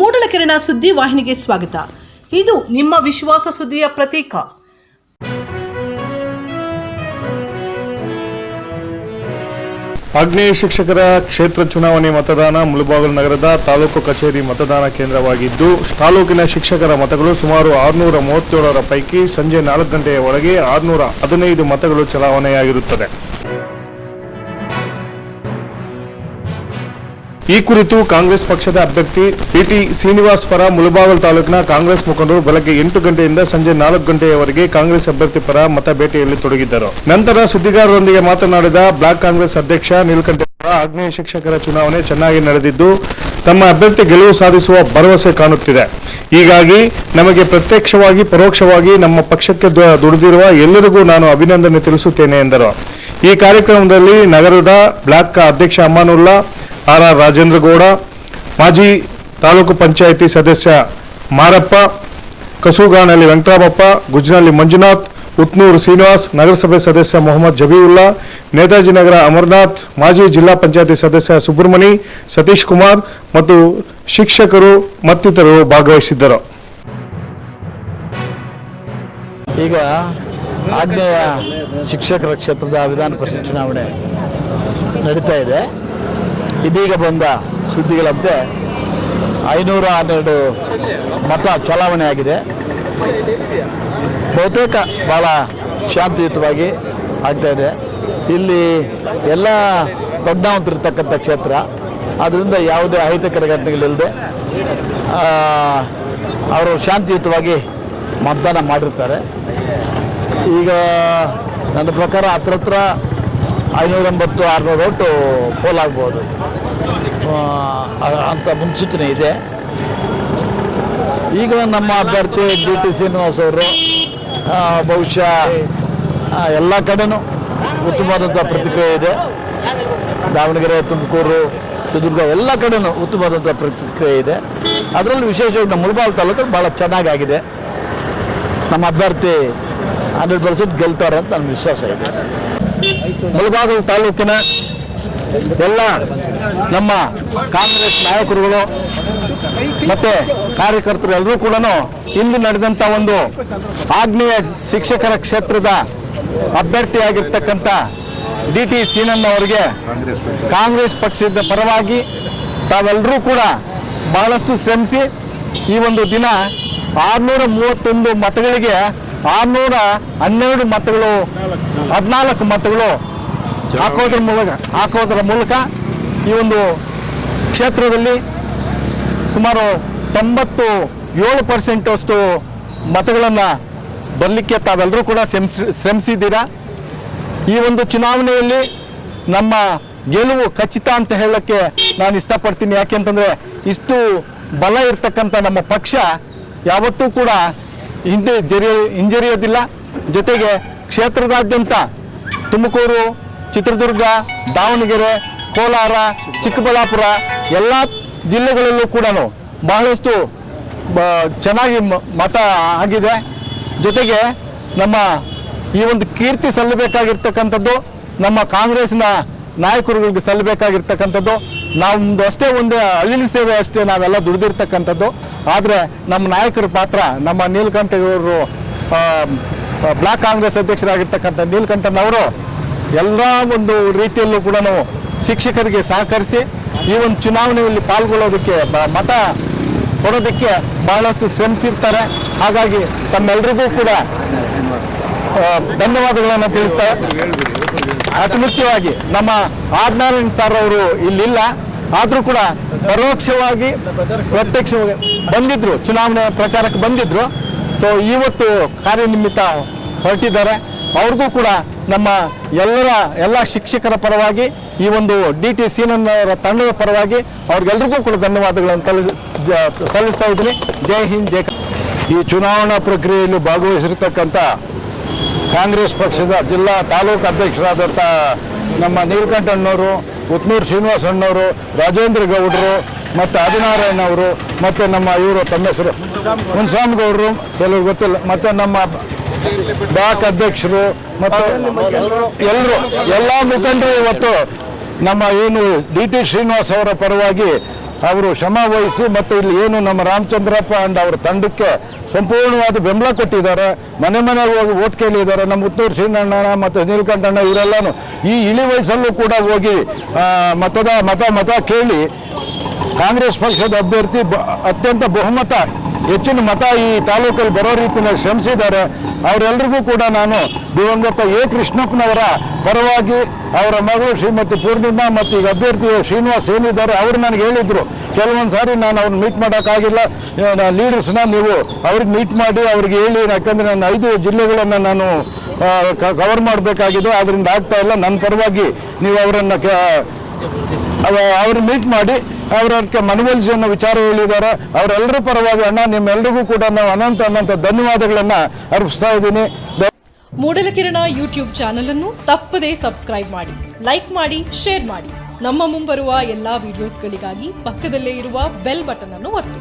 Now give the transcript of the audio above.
ಮೂಡಲಕೆರೆನ ಸುದ್ದಿ ವಾಹಿನಿಗೆ ಸ್ವಾಗತ. ಇದು ನಿಮ್ಮ ವಿಶ್ವಾಸ ಸುದ್ದಿಯ ಪ್ರತೀಕ. ಆಗ್ನೇಯ ಶಿಕ್ಷಕರ ಕ್ಷೇತ್ರ ಚುನಾವಣೆ ಮತದಾನ ಮುಳುಬಾಗಲು ನಗರದ ತಾಲೂಕು ಕಚೇರಿ ಮತದಾನ ಕೇಂದ್ರವಾಗಿದ್ದು, ತಾಲೂಕಿನ ಶಿಕ್ಷಕರ ಮತಗಳು ಸುಮಾರು ಆರುನೂರ ಮೂವತ್ತೇಳರ ಪೈಕಿ ಸಂಜೆ ನಾಲ್ಕು ಗಂಟೆಯ ಒಳಗೆ ಆರುನೂರ ಹದಿನೈದು ಮತಗಳು ಚಲಾವಣೆಯಾಗಿರುತ್ತದೆ. ಈ ಕುರಿತು ಕಾಂಗ್ರೆಸ್ ಪಕ್ಷದ ಅಭ್ಯರ್ಥಿ ಪಿಟಿ ಶ್ರೀನಿವಾಸ್ ಪರ ಮುಳಬಾಗಲ್ ತಾಲೂಕಿನ ಕಾಂಗ್ರೆಸ್ ಮುಖಂಡರು ಬೆಳಗ್ಗೆ ಎಂಟು ಗಂಟೆಯಿಂದ ಸಂಜೆ ನಾಲ್ಕು ಗಂಟೆಯವರೆಗೆ ಕಾಂಗ್ರೆಸ್ ಅಭ್ಯರ್ಥಿ ಪರ ಮತ ಭೇಟಿಯಲ್ಲಿ ತೊಡಗಿದ್ದರು. ನಂತರ ಸುದ್ದಿಗಾರರೊಂದಿಗೆ ಮಾತನಾಡಿದ ಬ್ಲಾಕ್ ಕಾಂಗ್ರೆಸ್ ಅಧ್ಯಕ್ಷ ನೀಲಕಂಠೇಶ್ವರ ಆಗ್ನೇಯ ಶಿಕ್ಷಕರ ಚುನಾವಣೆ ಚೆನ್ನಾಗಿ ನಡೆದಿದ್ದು, ತಮ್ಮ ಅಭ್ಯರ್ಥಿ ಗೆಲುವು ಸಾಧಿಸುವ ಭರವಸೆ ಕಾಣುತ್ತಿದೆ. ಹೀಗಾಗಿ ನಮಗೆ ಪ್ರತ್ಯಕ್ಷವಾಗಿ, ಪರೋಕ್ಷವಾಗಿ ನಮ್ಮ ಪಕ್ಷಕ್ಕೆ ದುಡಿದಿರುವ ಎಲ್ಲರಿಗೂ ನಾನು ಅಭಿನಂದನೆ ತಿಳಿಸುತ್ತೇನೆ ಎಂದರು. ಈ ಕಾರ್ಯಕ್ರಮದಲ್ಲಿ ನಗರದ ಬ್ಲಾಕ್ ಅಧ್ಯಕ್ಷ ಅಮಾನುಲ್ಲಾ ಆರ್ ರಾಜೇಂದ್ರ ಗೌಡ, ಮಾಜಿ ತಾಲೂಕು ಪಂಚಾಯಿತಿ ಸದಸ್ಯ ಮಾರಪ್ಪ, ಕಸೂಗಾನಲ್ಲಿ ವೆಂಕಟರಾಮಪ್ಪ ಗುಜ್ನಲ್ಲಿ ಮಂಜುನಾಥ್, ಉತ್ನೂರು ಶ್ರೀನಿವಾಸ್, ನಗರಸಭೆ ಸದಸ್ಯ ಮೊಹಮ್ಮದ್ ಜಬೀವುಲ್ಲಾ, ನೇತಾಜಿ ನಗರ ಅಮರ್ನಾಥ್, ಮಾಜಿ ಜಿಲ್ಲಾ ಪಂಚಾಯತಿ ಸದಸ್ಯ ಸುಬ್ರಹ್ಮಣಿ, ಸತೀಶ್ ಕುಮಾರ್ ಮತ್ತು ಶಿಕ್ಷಕರು ಮತ್ತಿತರರು ಭಾಗವಹಿಸಿದ್ದರು. ಈಗ ಆಗ್ನೇಯ ಶಿಕ್ಷಕರ ಕ್ಷೇತ್ರದ ವಿಧಾನ ಪರಿಷತ್ ಚುನಾವಣೆ ನಡೀತಾ ಇದೆ. ಇದೀಗ ಬಂದ ಸುದ್ದಿಗಳಂತೆ ಐನೂರ ಹನ್ನೆರಡು ಮತ ಚಲಾವಣೆ ಆಗಿದೆ. ಬಹುತೇಕ ಭಾಳ ಶಾಂತಿಯುತವಾಗಿ ಆಗ್ತಾ ಇದೆ. ಇಲ್ಲಿ ಎಲ್ಲ ದೊಡ್ಡವಂತಿರ್ತಕ್ಕಂಥ ಕ್ಷೇತ್ರ, ಅದರಿಂದ ಯಾವುದೇ ಅಹಿತಕರ ಘಟನೆಗಳಿಲ್ಲದೆ ಅವರು ಶಾಂತಿಯುತವಾಗಿ ಮತದಾನ ಮಾಡಿರ್ತಾರೆ. ಈಗ ನನ್ನ ಪ್ರಕಾರ ಹತ್ರ ಹತ್ರ ಐನೂರ ಎಂಬತ್ತು ಆರುನೂರು ಒಟ್ಟು ಪೋಲಾಗ್ಬೋದು. ಅಂತ ಮುನ್ಸೂಚನೆ ಇದೆ. ಈಗ ನಮ್ಮ ಅಭ್ಯರ್ಥಿ ಡಿ ಟಿ ಶ್ರೀನಿವಾಸ್ ಅವರು ಬಹುಶಃ ಎಲ್ಲ ಕಡೆನೂ ಉತ್ತಮವಾದಂಥ ಪ್ರತಿಕ್ರಿಯೆ ಇದೆ. ದಾವಣಗೆರೆ, ತುಮಕೂರು, ಚಿತ್ರದುರ್ಗ ಎಲ್ಲ ಕಡೆನೂ ಉತ್ತಮವಾದಂಥ ಪ್ರತಿಕ್ರಿಯೆ ಇದೆ. ಅದರಲ್ಲಿ ವಿಶೇಷವಾಗಿ ನಮ್ಮ ಮುಳಬಾಲ್ ತಾಲೂಕು ಭಾಳ ಚೆನ್ನಾಗಾಗಿದೆ. ನಮ್ಮ ಅಭ್ಯರ್ಥಿ ಹಂಡ್ರೆಡ್ ಪರ್ಸೆಂಟ್ ಗೆಲ್ತಾರೆ ಅಂತ ನನ್ನ ವಿಶ್ವಾಸ ಇದೆ. ಮುಳಬಾಗಿಲು ತಾಲೂಕಿನ ಎಲ್ಲ ನಮ್ಮ ಕಾಂಗ್ರೆಸ್ ನಾಯಕರುಗಳು ಮತ್ತೆ ಕಾರ್ಯಕರ್ತರು ಎಲ್ಲರೂ ಕೂಡ ಇಂದು ನಡೆದಂಥ ಒಂದು ಆಗ್ನೇಯ ಶಿಕ್ಷಕರ ಕ್ಷೇತ್ರದ ಅಭ್ಯರ್ಥಿಯಾಗಿರ್ತಕ್ಕಂಥ ಡಿ ಟಿ ಸೀನಣ್ಣ ಅವರಿಗೆ ಕಾಂಗ್ರೆಸ್ ಪಕ್ಷದ ಪರವಾಗಿ ತಾವೆಲ್ಲರೂ ಕೂಡ ಬಹಳಷ್ಟು ಶ್ರಮಿಸಿ ಈ ಒಂದು ದಿನ ಆರುನೂರ ಮೂವತ್ತೊಂದು ಮತಗಳಿಗೆ ಆರುನೂರ ಹನ್ನೆರಡು ಮತಗಳು, ಹದಿನಾಲ್ಕು ಮತಗಳು ಹಾಕೋದ್ರ ಮೂಲಕ ಹಾಕೋದ್ರ ಮೂಲಕ ಈ ಒಂದು ಕ್ಷೇತ್ರದಲ್ಲಿ ಸುಮಾರು ತೊಂಬತ್ತು ಏಳು ಪರ್ಸೆಂಟ್ ಅಷ್ಟು ಮತಗಳನ್ನು ಬರಲಿಕ್ಕೆ ತಾವೆಲ್ಲರೂ ಕೂಡ ಶ್ರಮಿಸಿ, ಶ್ರಮಿಸಿದ್ದೀರಾ? ಈ ಒಂದು ಚುನಾವಣೆಯಲ್ಲಿ ನಮ್ಮ ಗೆಲುವು ಖಚಿತ ಅಂತ ಹೇಳೋಕ್ಕೆ ನಾನು ಇಷ್ಟಪಡ್ತೀನಿ. ಯಾಕೆಂತಂದರೆ ಇಷ್ಟು ಬಲ ಇರ್ತಕ್ಕಂಥ ನಮ್ಮ ಪಕ್ಷ ಯಾವತ್ತೂ ಕೂಡ ಹಿಂದೆ ಜರಿ ಹಿಂಜರಿಯೋದಿಲ್ಲ. ಜೊತೆಗೆ ಕ್ಷೇತ್ರದಾದ್ಯಂತ ತುಮಕೂರು, ಚಿತ್ರದುರ್ಗ, ದಾವಣಗೆರೆ, ಕೋಲಾರ, ಚಿಕ್ಕಬಳ್ಳಾಪುರ ಎಲ್ಲ ಜಿಲ್ಲೆಗಳಲ್ಲೂ ಕೂಡ ಬಹಳಷ್ಟು ಚೆನ್ನಾಗಿ ಮತ ಆಗಿದೆ. ಜೊತೆಗೆ ನಮ್ಮ ಈ ಒಂದು ಕೀರ್ತಿ ಸಲ್ಲಬೇಕಾಗಿರ್ತಕ್ಕಂಥದ್ದು, ನಮ್ಮ ಕಾಂಗ್ರೆಸ್ನ ನಾಯಕರುಗಳಿಗೆ ಸಲ್ಲಬೇಕಾಗಿರ್ತಕ್ಕಂಥದ್ದು ನಮ್ದು ಅಷ್ಟೇ ಒಂದು ಅಳಿಲು ಸೇವೆ ಅಷ್ಟೇ ನಾವೆಲ್ಲ ದುಡಿದಿರ್ತಕ್ಕಂಥದ್ದು. ಆದರೆ ನಮ್ಮ ನಾಯಕರ ಪಾತ್ರ, ನಮ್ಮ ನೀಲಕಂಠೆಯವರು ಬ್ಲಾಕ್ ಕಾಂಗ್ರೆಸ್ ಅಧ್ಯಕ್ಷರಾಗಿರ್ತಕ್ಕಂಥ ನೀಲಕಂಠನವರು ಎಲ್ಲ ಒಂದು ರೀತಿಯಲ್ಲೂ ಕೂಡ ನಾವು ಶಿಕ್ಷಕರಿಗೆ ಸಹಕರಿಸಿ ಈ ಒಂದು ಚುನಾವಣೆಯಲ್ಲಿ ಪಾಲ್ಗೊಳ್ಳೋದಕ್ಕೆ ಮತ ಕೊಡೋದಕ್ಕೆ ಬಹಳಷ್ಟು ಶ್ರಮಿಸಿರ್ತಾರೆ. ಹಾಗಾಗಿ ತಮ್ಮೆಲ್ಲರಿಗೂ ಕೂಡ ಧನ್ಯವಾದಗಳನ್ನು ತಿಳಿಸ್ತಾ ಅತಿ ಮುಖ್ಯವಾಗಿ ನಮ್ಮ ಆಜ್ಞಾನಂದ್ ಸರ್ ಅವರು ಇಲ್ಲಿಲ್ಲ. ಆದರೂ ಕೂಡ ಪರೋಕ್ಷವಾಗಿ ಪ್ರತ್ಯಕ್ಷವಾಗಿ ಬಂದಿದ್ರು. ಚುನಾವಣೆ ಪ್ರಚಾರಕ್ಕೆ ಬಂದಿದ್ರು. ಸೊ ಇವತ್ತು ಕಾರ್ಯನಿಮಿತ್ತ ಹೊರಟಿದ್ದಾರೆ. ಅವ್ರಿಗೂ ಕೂಡ ನಮ್ಮ ಎಲ್ಲರ ಎಲ್ಲ ಶಿಕ್ಷಕರ ಪರವಾಗಿ ಈ ಒಂದು ಡಿ ಟಿ ಸೀನನ್ನವರ ತಂಡದ ಪರವಾಗಿ ಅವ್ರಿಗೆಲ್ರಿಗೂ ಕೂಡ ಧನ್ಯವಾದಗಳನ್ನು ತಲಿಸ್ ಸಲ್ಲಿಸ್ತಾ ಇದ್ದೀನಿ. ಜೈ ಹಿಂದ್, ಜೈ ಈ ಚುನಾವಣಾ ಪ್ರಕ್ರಿಯೆಯಲ್ಲಿ ಭಾಗವಹಿಸಿರ್ತಕ್ಕಂಥ ಕಾಂಗ್ರೆಸ್ ಪಕ್ಷದ ಜಿಲ್ಲಾ ತಾಲೂಕು ಅಧ್ಯಕ್ಷರಾದಂಥ ನಮ್ಮ ನೀಲಕಂಠಣ್ಣವರು, ಉತ್ನೂರು ಶ್ರೀನಿವಾಸ ಅಣ್ಣವರು ರಾಜೇಂದ್ರ ಗೌಡರು ಮತ್ತು ಆದಿನಾರಾಯಣ ಅವರು ಮತ್ತು ನಮ್ಮ ಇವರು ತಮ್ಮ ಹೆಸರು ಮುನ್ಸಾಮ್ಗೌಡರು ಕೆಲವರು ಗೊತ್ತಿಲ್ಲ. ಮತ್ತು ನಮ್ಮ ಬ್ಲಾಕ್ ಅಧ್ಯಕ್ಷರು ಮತ್ತು ಎಲ್ಲರೂ ಎಲ್ಲ ಮುಖಂಡರು ಇವತ್ತು ನಮ್ಮ ಏನು ಡಿ ಟಿ ಶ್ರೀನಿವಾಸ್ ಅವರ ಪರವಾಗಿ ಅವರು ಶ್ರಮ ವಹಿಸಿ ಮತ್ತು ಇಲ್ಲಿ ಏನು ನಮ್ಮ ರಾಮಚಂದ್ರಪ್ಪ ಅಂಡ್ ಅವರ ತಂಡಕ್ಕೆ ಸಂಪೂರ್ಣವಾದ ಬೆಂಬಲ ಕೊಟ್ಟಿದ್ದಾರೆ. ಮನೆ ಮನೆಗೆ ಹೋಗಿ ಓಟ್ ಕೇಳಿದ್ದಾರೆ. ನಮ್ಮ ಉತ್ತೂರು ಶ್ರೀನಣ್ಣ ಮತ್ತು ನೀಲಕಂಠಣ್ಣ ಇವರೆಲ್ಲನೂ ಈ ಇಳಿ ವಯಸ್ಸಲ್ಲೂ ಕೂಡ ಹೋಗಿ ಮತದ ಮತ ಮತ ಕೇಳಿ ಕಾಂಗ್ರೆಸ್ ಪಕ್ಷದ ಅಭ್ಯರ್ಥಿ ಅತ್ಯಂತ ಬಹುಮತ ಹೆಚ್ಚಿನ ಮತ ಈ ತಾಲೂಕಲ್ಲಿ ಬರೋ ರೀತಿಯಲ್ಲಿ ಶ್ರಮಿಸಿದ್ದಾರೆ. ಅವರೆಲ್ಲರಿಗೂ ಕೂಡ ನಾನು ದಿವಂಗತ ಎ ಕೃಷ್ಣಪ್ಪನವರ ಪರವಾಗಿ ಅವರ ಮಗಳು ಶ್ರೀಮತಿ ಪೂರ್ಣಿಮಾ ಮತ್ತು ಈಗ ಅಭ್ಯರ್ಥಿ ಶ್ರೀನಿವಾಸ್ ಏನಿದ್ದಾರೆ ಅವರು ನನಗೆ ಹೇಳಿದ್ರು. ಕೆಲವೊಂದು ಸಾರಿ ನಾನು ಅವ್ರನ್ನ ಮೀಟ್ ಮಾಡೋಕ್ಕಾಗಿಲ್ಲ. ಲೀಡರ್ಸ್ನ ನೀವು ಅವ್ರಿಗೆ ಮೀಟ್ ಮಾಡಿ ಅವ್ರಿಗೆ ಹೇಳಿ, ಯಾಕಂದರೆ ನಾನು ಐದು ಜಿಲ್ಲೆಗಳನ್ನು ನಾನು ಕವರ್ ಮಾಡಬೇಕಾಗಿದೆ. ಅದರಿಂದ ಆಗ್ತಾ ಇಲ್ಲ. ನನ್ನ ಪರವಾಗಿ ನೀವು ಅವರನ್ನು ಅವ್ರನ್ನ ಮೀಟ್ ಮಾಡಿ ಅವರಕ್ಕೆ ಮನವೊಲಿಸಿ ಅನ್ನೋ ವಿಚಾರ ಹೇಳಿದ್ದಾರೆ. ಅವರೆಲ್ಲರ ಪರವಾಗಿ ಅಣ್ಣ ನಿಮ್ಮೆಲ್ಲರಿಗೂ ಕೂಡ ನಾವು ಅನಂತ ಅನಂತ ಧನ್ಯವಾದಗಳನ್ನು ಅರ್ಪಿಸ್ತಾ ಇದ್ದೀನಿ. ಮೂಡಲಕಿರಣ ಯೂಟ್ಯೂಬ್ ಚಾನಲ್ ಅನ್ನು ತಪ್ಪದೇ ಸಬ್ಸ್ಕ್ರೈಬ್ ಮಾಡಿ, ಲೈಕ್ ಮಾಡಿ, ಶೇರ್ ಮಾಡಿ. ನಮ್ಮ ಮುಂಬರುವ ಎಲ್ಲಾ ವಿಡಿಯೋಸ್ಗಳಿಗಾಗಿ ಪಕ್ಕದಲ್ಲೇ ಇರುವ ಬೆಲ್ ಬಟನ್ ಅನ್ನು ಒತ್ತಿ.